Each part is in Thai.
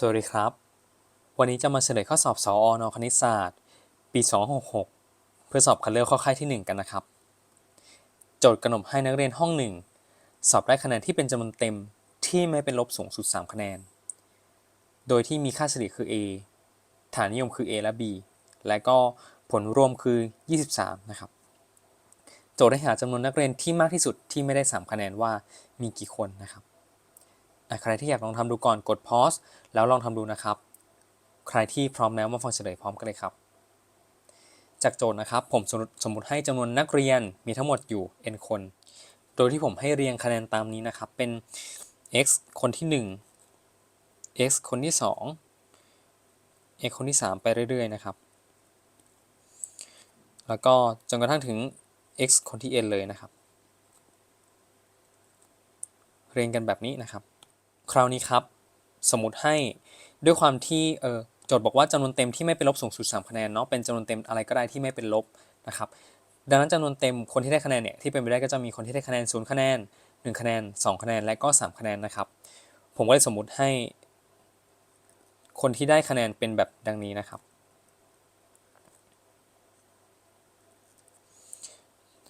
สวัสดีครับ วันนี้จะมาเฉลยข้อสอบสออนคณิตศาสตร์ ปี 266 เพื่อสอบคัดเลือกข้อค่ายที่ 1 กันนะครับ โจทย์กำหนดให้นักเรียนห้อง 1 สอบได้คะแนนที่เป็นจำนวนเต็มที่ไม่เป็นลบสูงสุด 3 คะแนน โดยที่มีค่าเฉลี่ยคือ A ฐานนิยมคือ A และ B และก็ผลรวมคือ 23 นะครับ โจทย์ให้หาจำนวนนักเรียนที่มากที่สุดที่ไม่ได้ 3 คะแนนว่ามีกี่คนนะครับ ใครที่อยากลองทำดูก่อนกด pause แล้วลองทำดูนะครับ ใครที่พร้อมแล้วมาฟังเฉลยพร้อมกันเลยครับ จากโจทย์นะครับ ผมสมมติให้จำนวนนักเรียนมีทั้งหมดอยู่ n คน โดยที่ผมให้เรียงคะแนนตามนี้นะครับ เป็น x คนที่ 1 x คนที่ 2 x คนที่ 3 ไปเรื่อยๆนะครับ แล้วก็จนกระทั่งถึง x คนที่ n เลยนะครับ เรียงกันแบบนี้นะครับ คราวนี้ครับ สมมติให้ด้วยความที่เออโจทย์บอกว่าจำนวนเต็มที่ไม่เป็นลบสูงสุด3คะแนนเนาะเป็นจำนวนเต็มอะไรก็ได้ที่ไม่เป็นลบนะครับดังนั้นจำนวนเต็มคนที่ได้คะแนนเนี่ยที่เป็นไปได้ก็จะมีคนที่ได้คะแนน0คะแนน1คะแนน2คะแนนและก็ 3 คะแนนนะครับผมก็เลยสมมุติให้ คนที่ได้คะแนนเป็นแบบดังนี้นะครับ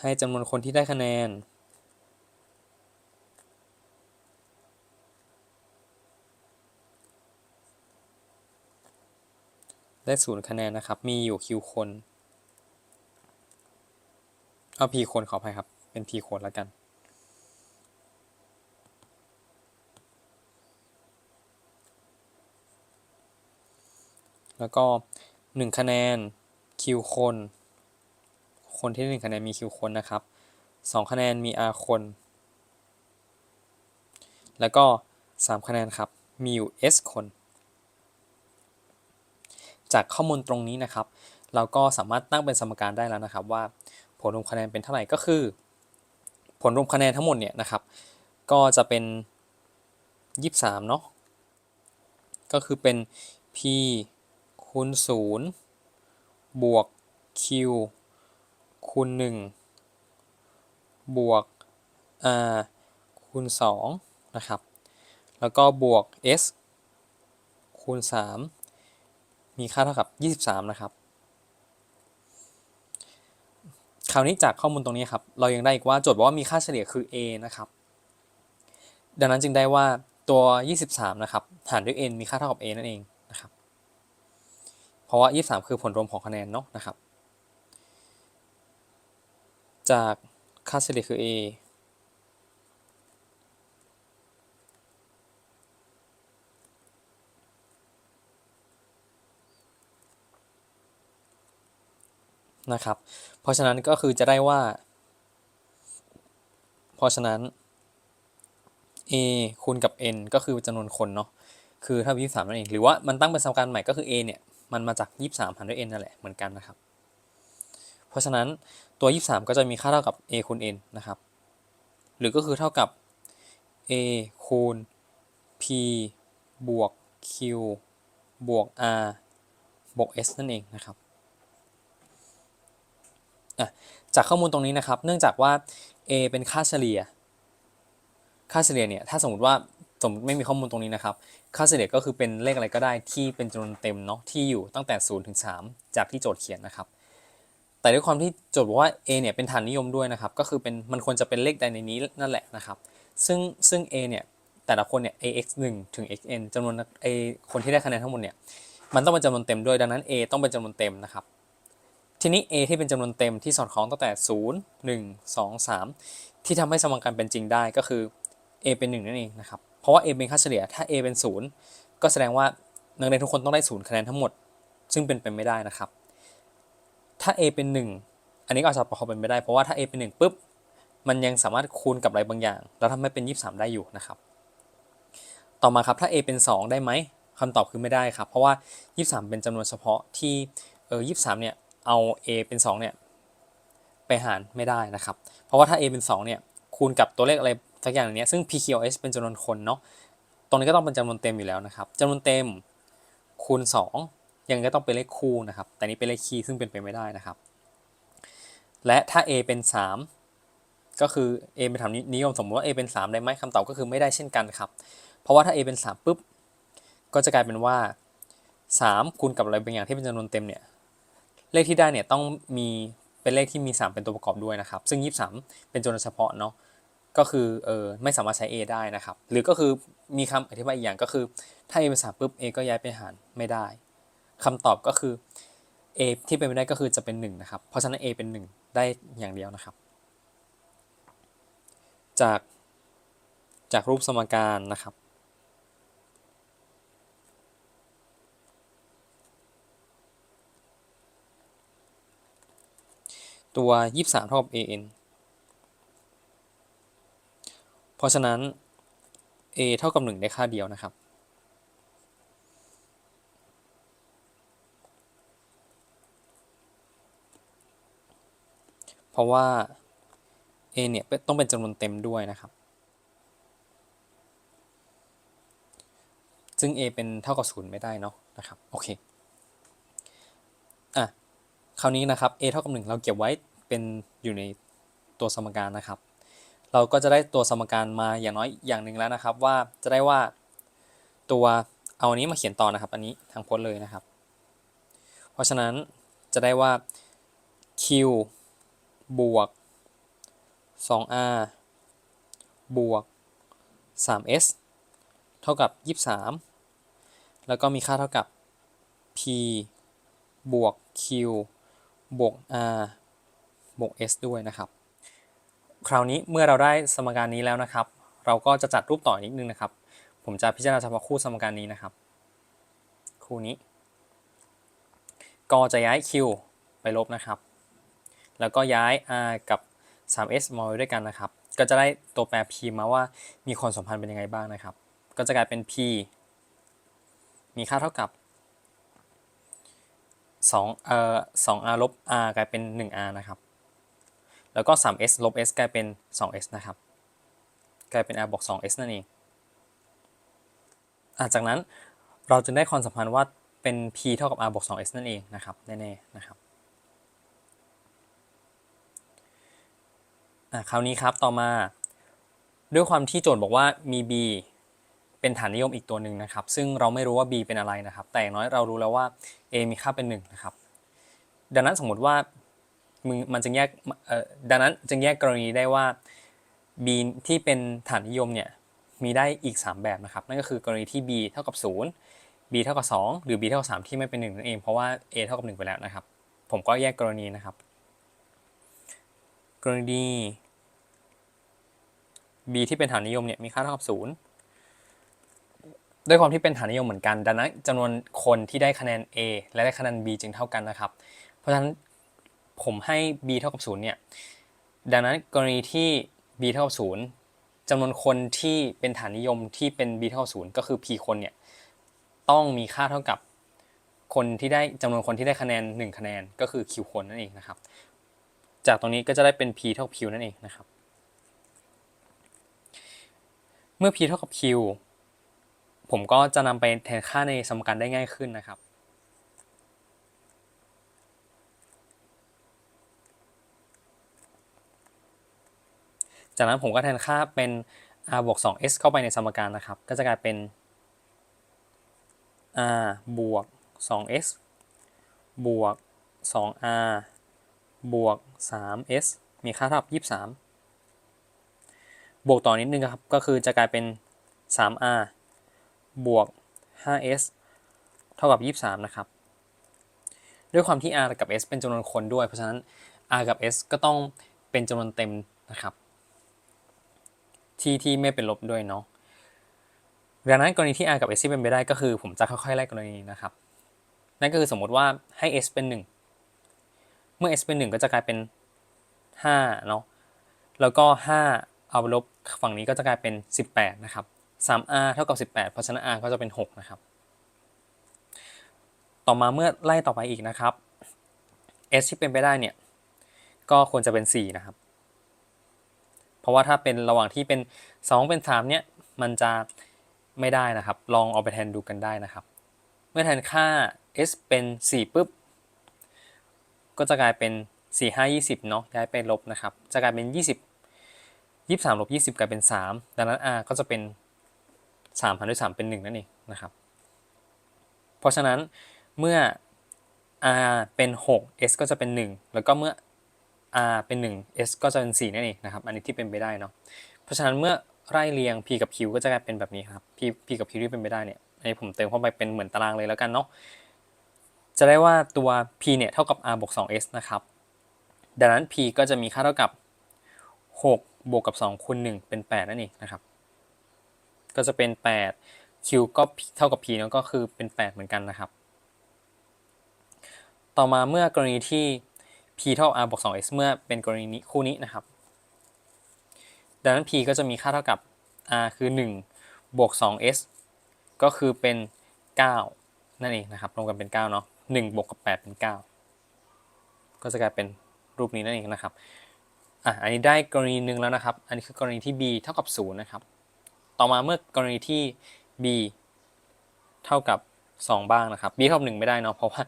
ให้จำนวนคนที่ได้คะแนน ได้ศูนย์คะแนนนะครับ มีอยู่คิวคน เอาพีคนขออภัยครับ เป็นพีคนแล้วกัน แล้วก็หนึ่งคะแนนคิวคน คนที่หนึ่งคะแนนมีคิวคนนะครับสองคะแนนมีอาคน แล้วก็สามคะแนนครับ มีอยู่ S คน จากข้อมูลตรงนี้นะครับ เราก็สามารถตั้งเป็นสมการได้แล้วนะครับ ว่าผลรวมคะแนนเป็นเท่าไหร่ก็คือ ผลรวมคะแนนทั้งหมดเนี่ยนะครับ ก็จะเป็น 23เนาะก็คือเป็น p คูณ0บวก q คูณ1บวก r คูณ2นะครับ แล้วก็บวก s คูณ3 มีค่าเท่ากับ 23 นะครับ คราวนี้จากข้อมูลตรงนี้ครับ เรายังได้อีกว่าโจทย์บอกว่ามีค่าเฉลี่ยคือ a นะครับ ดังนั้นจึงได้ว่าตัว 23 นะครับ หารด้วย n มีค่าเท่ากับ a นั่นเองนะครับ เพราะว่า 23 คือผลรวมของคะแนนเนาะนะครับ จากค่าเฉลี่ยคือ a นะครับ เพราะฉะนั้นก็คือจะได้ว่า เพราะฉะนั้น a คูณกับ n ก็คือจำนวนคนเนาะคือเท่ากับ23นั่นเอง หรือว่ามันตั้งเป็นสมการใหม่ก็คือ a เนี่ยมันมาจาก 23หารด้วย n นั่นแหละเหมือนกันนะครับ เพราะฉะนั้นตัว 23 ก็จะมีค่าเท่ากับ a คูณ n นะครับ หรือก็คือเท่ากับ a คูณ p บวก q บวก r บวก s นั่นเองนะครับ จากข้อมูลตรงนี้นะครับ เนื่องจากว่า a เป็นค่าเฉลี่ย ค่าเฉลี่ยเนี่ยถ้าสมมติว่าสมมติไม่มีข้อมูลตรงนี้นะครับ ค่าเฉลี่ยก็คือเป็นเลขอะไรก็ได้ที่เป็นจำนวนเต็มเนาะที่อยู่ตั้งแต่0ถึง3จากที่โจทย์เขียนนะครับ แต่ด้วยความที่โจทย์บอกว่า a เนี่ยเป็นฐานนิยมด้วยนะครับ ก็คือเป็นมันควรจะเป็นเลขใดในนี้นั่นแหละนะครับ ซึ่งซึ่ง a เนี่ยแต่ละคนเนี่ย ax 1ถึง xn จำนวน a คนที่ได้คะแนนทั้งหมดเนี่ยมันต้องเป็นจำนวนเต็มด้วยดังนั้น a ต้องเป็นจำนวนเต็มนะครับ ทีนี้ a ที่เป็นจำนวนเต็มที่สอดคล้องตั้งแต่ 0 1 2 3 ที่ทำให้สมการเป็นจริงได้ก็คือ a เป็น 1 นั่นเองนะครับ เพราะว่า a เป็นค่าเฉลี่ย ถ้า a เป็น 0 ก็แสดงว่านักเรียนทุกคนต้องได้ 0 คะแนนทั้งหมด ซึ่งเป็นไปไม่ได้นะครับ ถ้า a เป็น 1 อันนี้ก็อาจจะพอเป็นไปได้ เพราะว่าถ้า a เป็น 1ปุ๊บ มันยังสามารถคูณกับอะไรบางอย่าง แล้วทำให้เป็น 23 ได้อยู่นะครับ ต่อมาครับ ถ้า a เป็น 2 ได้ไหมคำตอบคือไม่ได้ครับ เพราะว่า 23 เป็นจำนวนเฉพาะที่เออ23เนี่ย เอา a เป็น2เนี่ยไปหารไม่ได้นะครับ เพราะว่าถ้า a เป็น2เนี่ยคูณกับตัวเลขอะไรสักอย่างนี้ซึ่ง pqs เป็นจำนวนคนเนาะตรงนี้ก็ต้องเป็นจำนวนเต็มอยู่แล้วนะครับจำนวนเต็มคูณ 2 ยังก็ต้องเป็นเลขคู่นะครับ แต่นี้เป็นเลขคี่ซึ่งเป็นไปไม่ได้นะครับ และถ้า a เป็น 3 ก็คือ a เป็นฐานนิยมสมมติว่า a เป็น 3 ได้ไหมคำตอบก็คือไม่ได้เช่นกันครับ เพราะว่าถ้า a เป็น3ปุ๊บก็จะกลายเป็นว่า 3 คูณกับอะไรบางอย่างที่เป็นจำนวนเต็มเนี่ย เลขที่ได้เนี่ยต้องมีเป็นเลขที่มี 3 เป็นตัวประกอบด้วยนะครับ ซึ่ง 23 เป็นจำนวนเฉพาะเนาะก็คือเออไม่สามารถใช้ a ได้นะครับ หรือก็คือมีคำอธิบายอีกอย่างก็คือ ถ้า a เป็น 3 ปุ๊บ a ก็ย้ายไปหารไม่ได้คำตอบก็คือ a ที่เป็นไปได้ก็คือจะเป็น1นะครับ เพราะฉะนั้น a เป็น 1 ได้อย่างเดียวนะครับ จากจากรูปสมการนะครับ ตัว 23 เท่ากับ an เพราะฉะนั้น a เท่ากับ 1 ได้ค่าเดียวนะครับ เพราะว่า a เนี่ยต้องเป็นจำนวนเต็มด้วยนะครับ ซึ่ง a เป็นเท่ากับ 0 ไม่ได้เนาะนะครับ โอเค อะ คราวนี้นะครับ a เท่ากับ1เราเก็บไว้เป็นอยู่ในตัวสมการนะครับ เราก็จะได้ตัวสมการมาอย่างน้อยอย่างหนึ่งแล้วนะครับ ว่าจะได้ว่าตัวเอาอันนี้มาเขียนต่อนะครับ อันนี้ทางพ้นเลยนะครับ เพราะฉะนั้นจะได้ว่า q บวก 2r บวก 3s เท่ากับ 23 แล้วก็มีค่าเท่ากับ p บวก q บวก r บวก s ด้วยนะครับ คราวนี้เมื่อเราได้สมการนี้แล้วนะครับ เราก็จะจัดรูปต่อนิดนึงนะครับ ผมจะพิจารณาเฉพาะคู่สมการนี้นะครับ คู่นี้ ก็จะย้าย q ไปลบนะครับ แล้วก็ย้าย r กับ 3s มาไว้ด้วยกันนะครับ ก็จะได้ตัวแปร p มาว่ามีความสัมพันธ์เป็นยังไงบ้างนะครับ ก็จะกลายเป็น p มีค่าเท่ากับ 2เอ่อ 2r ลบ r กลายเป็น 1r นะครับ แล้วก็ 3s ลบ s กลายเป็น 2s นะครับ กลายเป็น r บวก 2s นั่นเองอจากนั้นเราจึงได้ความสัมพันธ์ว่าเป็น p เท่ากับ r บวก 2s นั่นเองนะครับ แน่ๆนะครับอะคราวนี้ครับต่อมา ด้วยความที่โจทย์บอกว่ามี b เป็นฐานนิยมอีกตัวหนึ่งนะครับ ซึ่งเราไม่รู้ว่า b เป็นอะไรนะครับ แต่อย่างน้อยเรารู้แล้วว่า a มีค่าเป็น1นะครับ ดังนั้นสมมติว่ามึงมันจึงแยกเอ่อดังนั้นจึงแยกกรณีได้ว่า b ที่เป็นฐานนิยมเนี่ยมีได้อีก 3 แบบนะครับ นั่นก็คือกรณีที่ b เท่ากับ 0 b เท่ากับ 2 หรือ b เท่ากับ 3 ที่ไม่เป็น1นั่นเอง เพราะว่า a เท่ากับ 1 ไปแล้วนะครับ ผมก็แยกกรณีนะครับ กรณี b ที่เป็นฐานนิยมเนี่ยมีค่าเท่ากับ 0 ด้วยความที่เป็นฐานนิยมเหมือนกัน ดังนั้นจำนวนคนที่ได้คะแนน A และได้คะแนน B จึงเท่ากันนะครับ เพราะฉะนั้นผมให้ b เท่ากับ0เนี่ย ดังนั้นกรณีที่ b เท่ากับ0จำนวนคนที่เป็นฐานนิยมที่เป็น b เท่ากับ0ก็คือ p คนเนี่ยต้องมีค่าเท่ากับคนที่ได้จำนวนคนที่ได้คะแนน 1 คะแนนก็คือ q คนนั่นเองนะครับ จากตรงนี้ก็จะได้เป็น p เท่ากับ q นั่นเองนะครับ เมื่อ p เท่ากับ q ผมก็จะนำไปแทนค่าในสมการได้ง่ายขึ้นนะครับ จากนั้นผมก็แทนค่าเป็น r บวก 2s เข้าไปในสมการนะครับ ก็จะกลายเป็น r บวก 2s บวก 2r บวก 3s มีค่าเท่ากับ 23 บวกต่อนิดนึงครับ ก็คือจะกลายเป็น 3r บวก 5s เท่ากับ 23 นะครับ ด้วยความที่ r กับ s เป็นจำนวนคนด้วย เพราะฉะนั้น r กับ s ก็ต้องเป็นจำนวนเต็มนะครับ ที่ที่ไม่เป็นลบด้วยเนาะดังนั้นกรณีที่ r กับ s ที่เป็นไปได้ก็คือ ผมจะค่อยๆไล่กรณีนะครับ นั่นก็คือสมมติว่าให้ s เป็น 1 เมื่อ s เป็น 1 ก็จะกลายเป็น5เนาะ แล้วก็ 5 เอาไปลบฝั่งนี้ก็จะกลายเป็น 18 นะครับ 3r เท่ากับ 18 เพราะฉะนั้น r ก็จะเป็น 6 นะครับ ต่อมาเมื่อไล่ต่อไปอีกนะครับ s ที่เป็นไปได้เนี่ย ก็ควรจะเป็น 4 นะครับ เพราะว่าถ้าเป็นระหว่างที่เป็น 2 เป็น 3 เนี่ย มันจะไม่ได้นะครับ ลองเอาไปแทนดูกันได้นะครับ เมื่อแทนค่า s เป็น 4 ปุ๊บ ก็จะกลายเป็น 4 5 20 เนาะย้ายไปลบนะครับ จะกลายเป็น 20 23ลบ20 กลายเป็น 3 ดังนั้น r ก็จะเป็น 3พันด้วย3เป็น 1 นั่นเองนะครับ เพราะฉะนั้นเมื่อ r เป็น 6 s ก็จะเป็น 1 แล้วก็เมื่อ r เป็น 1 s ก็จะเป็น 4 นั่นเองนะครับ อันนี้ที่เป็นไปได้เนาะ เพราะฉะนั้นเมื่อไล่เรียง p กับ q ก็จะกลายเป็นแบบนี้ครับ p p กับ q ที่เป็นไปได้เนี่ย อันนี้ผมเติมเข้าไปเป็นเหมือนตารางเลยแล้วกันเนาะ จะได้ว่าตัว p เนี่ยเท่ากับ r บวก 2s นะครับ ดังนั้น p ก็จะมีค่าเท่ากับ 6 บวกกับ 2คูณ1เป็น 8 นั่นเองนะครับ ก็จะเป็น 8 q ก็เท่ากับ p แล้วก็คือเป็น 8 เหมือนกันนะครับ ต่อมาเมื่อกรณีที่ p เท่า r บวก 2s เมื่อเป็นกรณีนี้คู่นี้นะครับ ดังนั้น p ก็จะมีค่าเท่ากับ r คือ 1 บวก 2s ก็คือเป็น 9 นั่นเองนะครับรวมกันเป็น 9 เนาะ1บวกกับ 8 เป็น 9 ก็จะกลายเป็นรูปนี้นั่นเองนะครับ อะ อันนี้ได้กรณีหนึ่งแล้วนะครับ อันนี้คือกรณีที่ b เท่ากับ 0 นะครับ ต่อมาเมื่อกรณีที่ b เท่ากับ 2 บ้างนะครับ b เท่ากับ1ไม่ได้เนาะเพราะว่า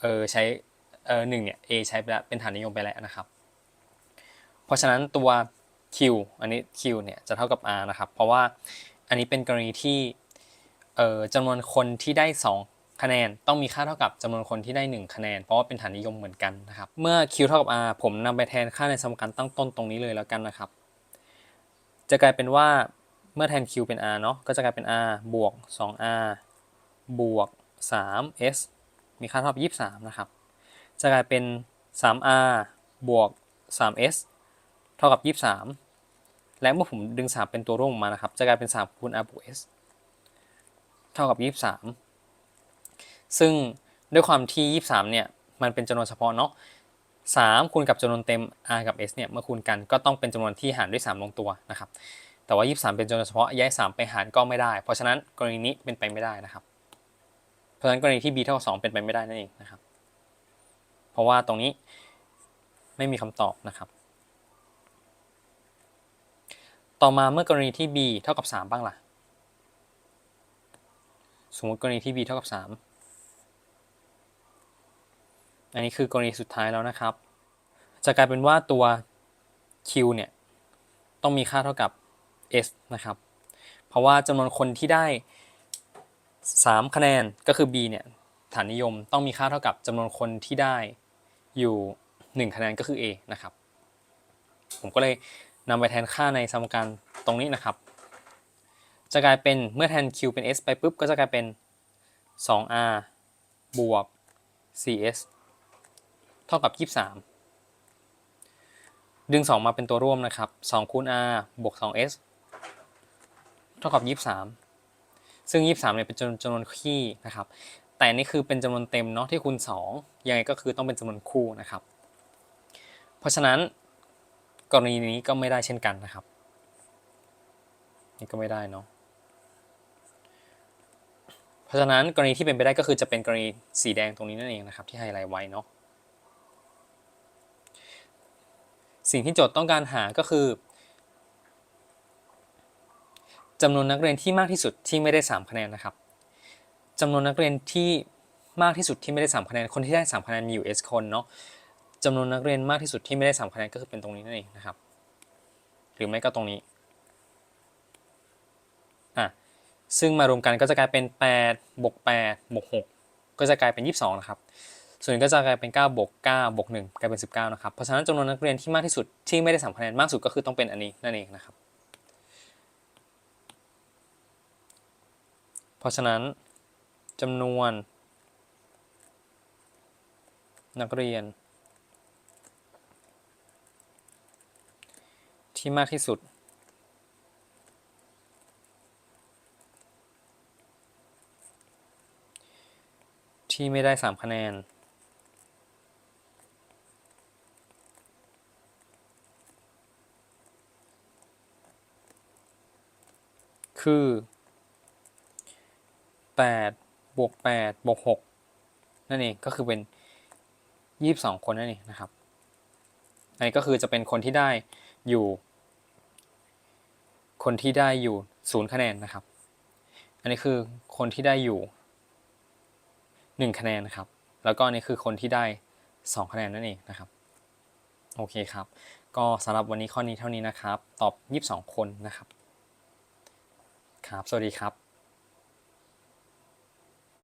เออใช้เออหนึ่งเนี่ย a ใช้ไปแล้วเป็นฐานนิยมไปแล้วนะครับ เพราะฉะนั้นตัว q อันนี้ q เนี่ยจะเท่ากับ r นะครับ เพราะว่าอันนี้เป็นกรณีที่เออจำนวนคนที่ได้ 2คะแนนต้องมีค่าเท่ากับจำนวนคนที่ได้ 1 คะแนน เพราะว่าเป็นฐานนิยมเหมือนกันนะครับ เมื่อ q เท่ากับ r ผมนำไปแทนค่าในสมการตั้งต้นตรงนี้เลยแล้วกันนะครับ จะกลายเป็นว่า มื่อแทน q เป็น r เนาะก็จะกลายเป็น r บวก 2r บวก 3s มีค่าเท่ากับ 23 นะครับ จะกลายเป็น 3r บวก 3s เท่ากับ 23 และเมื่อผมดึง 3 เป็นตัวร่วมออกมานะครับ จะกลายเป็น 3 คูณ r บวก s เท่ากับ 23 ซึ่งด้วยความที่ 23 เนี่ย มันเป็นจำนวนเฉพาะเนาะ3คูณกับจำนวนเต็ม r กับ s เนี่ย เมื่อคูณกันก็ต้องเป็นจำนวนที่หารด้วย 3 ลงตัวนะครับ แต่ว่า 23 เป็นจำนวนเฉพาะย้าย 3 ไปหารก็ไม่ได้ เพราะฉะนั้นกรณีนี้เป็นไปไม่ได้นะครับ เพราะฉะนั้นกรณีที่ b เท่ากับ2เป็นไปไม่ได้นั่นเองนะครับ เพราะว่าตรงนี้ไม่มีคำตอบนะครับ ต่อมาเมื่อกรณีที่ b เท่ากับ 3 บ้างล่ะ สมมติกรณีที่ b เท่ากับ 3 อันนี้คือกรณีสุดท้ายแล้วนะครับ จะกลายเป็นว่าตัว q เนี่ยต้องมีค่าเท่ากับ s นะครับ เพราะว่าจำนวนคนที่ได้ 3 คะแนนก็คือ b เนี่ยฐานนิยมต้องมีค่าเท่ากับจำนวนคนที่ได้อยู่ 1 คะแนนก็คือ a นะครับ ผมก็เลยนำไปแทนค่าในสมการตรงนี้นะครับ จะกลายเป็นเมื่อแทน q เป็น s ไปปุ๊บก็จะกลายเป็น 2r บวก 4s เท่ากับ 23 ดึง 2 มาเป็นตัวร่วมนะครับ 2 คูณ r บวก 2s เท่ากับ23ซึ่ง23เนี่ยเป็นจำนวนจำนวนคี่นะครับ แต่นี่คือเป็นจำนวนเต็มเนาะที่คูณ2ยังไงก็คือต้องเป็นจำนวนคู่นะครับ เพราะฉะนั้นกรณีนี้ก็ไม่ได้เช่นกันนะครับ นี่ก็ไม่ได้เนาะเพราะฉะนั้นกรณีที่เป็นไปได้ก็คือจะเป็นกรณีสีแดงตรงนี้นั่นเองนะครับที่ไฮไลท์ไว้เนาะสิ่งที่โจทย์ต้องการหาก็คือ จำนวนนักเรียนที่มากที่สุดที่ไม่ได้ 3 คะแนนนะครับจำนวนนักเรียนที่มากที่สุดที่ไม่ได้ 3 คะแนน คนที่ได้ 3 คะแนนมีอยู่ s คนเนาะจำนวนนักเรียนมากที่สุดที่ไม่ได้ 3 คะแนนก็คือเป็นตรงนี้นั่นเองนะครับ หรือไม่ก็ตรงนี้อะซึ่งมารวมกันก็จะกลายเป็น8บวก8บวก6ก็จะกลายเป็น 22 นะครับ ส่วนก็จะกลายเป็น9บวก9บวก1กลายเป็น 19 นะครับ เพราะฉะนั้นจำนวนนักเรียนที่มากที่สุดที่ไม่ได้3คะแนนมากสุดก็คือต้องเป็นอันนี้นั่นเองนะครับ เพราะฉะนั้นจำนวน นักเรียน ที่มากที่สุด ที่ไม่ได้3คะแนน คือ 8 บวก 8 บวก 6 นั่นเองก็คือเป็น 22 คนนั่นเองนะครับอันนี้ก็คือจะเป็นคนที่ได้อยู่ คนที่ได้อยู่0คะแนนนะครับ อันนี้คือคนที่ได้อยู่ 1 คะแนนนะครับ แล้วก็อันนี้คือคนที่ได้ 2 คะแนนนั่นเองนะครับ โอเคครับ ก็สำหรับวันนี้ข้อนี้เท่านี้นะครับ ตอบ 22 คนนะครับ ครับ สวัสดีครับ